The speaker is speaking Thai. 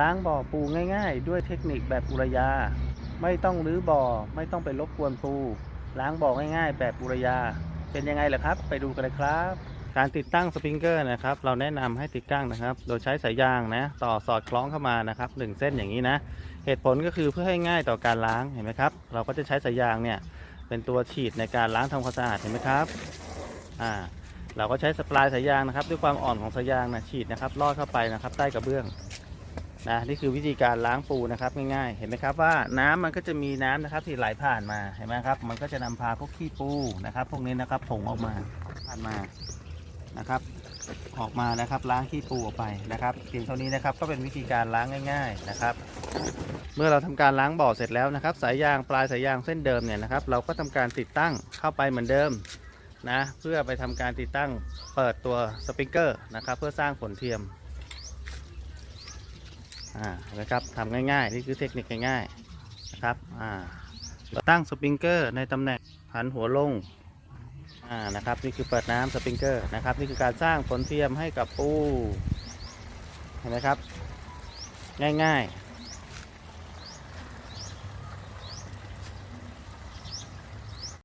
ล้างบ่อปูง่าย ๆ ด้วยเทคนิคแบบอุรยา ไม่ต้องรื้อบ่อ ไม่ต้องไปรบกวนปู ล้างบ่อง่าย ๆ แบบอุรยา เป็นยังไงล่ะครับ ไปดูกันเลยครับ การติดตั้งสปริงเกอร์นะครับ เราแนะนำให้ติดตั้งนะครับ โดยใช้สายยางนะ ต่อสอดคล้องเข้ามานะครับหนึ่งเส้นอย่างนี้นะ เหตุผลก็คือเพื่อให้ง่ายต่อการล้างเห็นไหมครับ เราก็จะใช้สายยางเนี่ยเป็นตัวฉีดในการล้างทำความสะอาดเห็นไหมครับอ่าเราก็ใช้สปลายสายยางนะครับ ด้วยความอ่อนของสายยางนะฉีดนะครับลอดเข้าไปนะครับ ใต้กระเบื้อง นะนี่คือวิธีการล้างปูนะครับง่ายๆ เห็นไหมครับว่าน้ำมันก็จะมีน้ำนะครับที่ไหลผ่านมาเห็นไหมครับมันก็จะนำพาพวกขี้ปูนะครับ พวกนี้นะครับผงออกมาผ่านมานะครับ ออกมานะครับล้างขี้ปูออกไปนะครับเพียงเท่านี้นะครับก็เป็นวิธีการล้างง่าย ๆนะครับ เมื่อเราทำการล้างบ่อเสร็จแล้วนะครับ สายยางปลายสายยางเส้นเดิมเนี่ยนะครับ เราก็ทำการติดตั้งเข้าไปเหมือนเดิมนะเพื่อไปทำการติดตั้งเปิดตัวสปริงเกอร์นะครับ เพื่อสร้างผลเทียม อ่านะครับทำง่ายๆ นี่คือเทคนิคง่ายๆนะครับอ่าเราตั้งสปริงเกอร์ในตำแหน่งหันหัวลงอ่านะครับนี่คือเปิดน้ำสปริงเกอร์นะครับนี่คือการสร้างผลเทียมให้กับปูเห็นไหมครับ ง่ายๆ